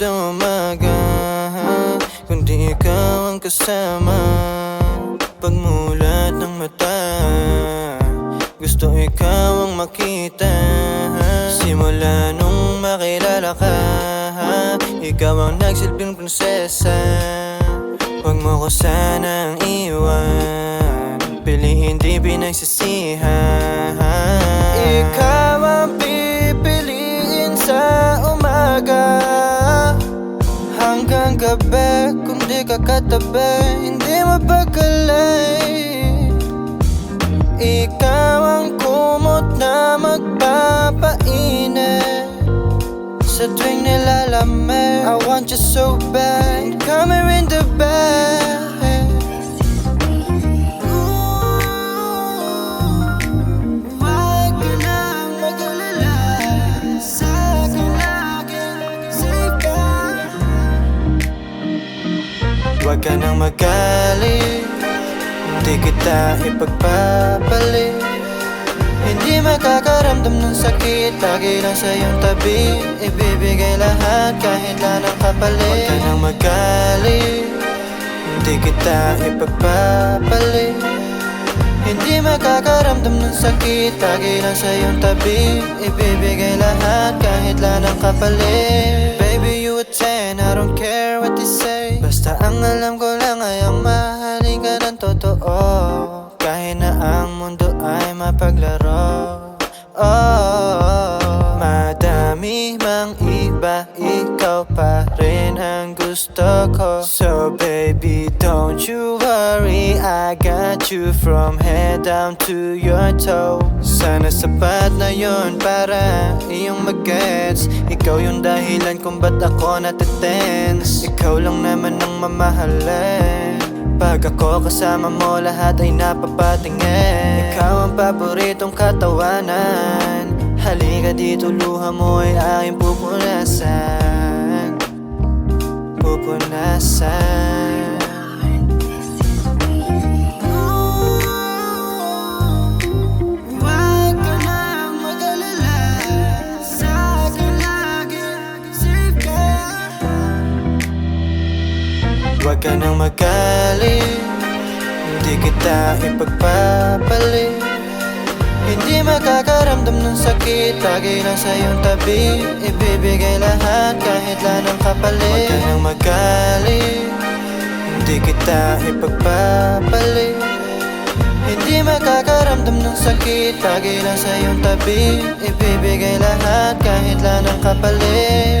Hindi ikaw ang kasama Pagmulat ng mata Gusto ikaw ang makita. Simula nung makilala ka Ikaw ang nagsilbing prinsesa. Huwag mo ko sanang iwan Piliin di pinagsisihan Ikaw ang pipiliin sa umaga Gabi Kung di ka katabi Hindi mapagkalay Ikaw ang kumot na magpapainit. Sa tuwing nilalamig I want you so bad. Come here in the Huwag ka nang magalit. Hindi kita ipagpapalit. Hindi makakaramdam ng sakit. Lagi lang sa iyong tabi. Ibibigay lahat kahit lang ang kapalit Huwag ka nang magalit. Hindi kita ipagpapalit. Hindi makakaramdam ng sakit. Lagi lang sa iyong tabi. Ibibigay lahat kahit lang ang kapalit Baby you a 10, I don't care what they say Basta ang alam ko lang ay ang mahalin ka ng totoo. Kahit na ang mundo ay mapaglaro. Oh, madami mang iba Ikaw pa rin gusto ko So baby don't you worry I got you from head down to your toe Sana sapat na yon para iyong magets Ikaw yung dahilan kung ba't ako natitense Ikaw lang naman ang mamahalin. Pag ako kasama mo lahat ay napapatingin. Ikaw ang paboritong katawanan. Halika dito luha mo ay aking pupunasan safe ka Huwag ka nang magalit Hindi kita ipagpapalit. Hindi makakaramdam ng sakit Lagi lang sa iyong tabi. Ibibigay lahat kahit lang ang kapalit kita ipagpapalit Hindi makakaramdam ng sakit Lagi lang sa tabi. Ibibigay lahat kahit lang ang kapalit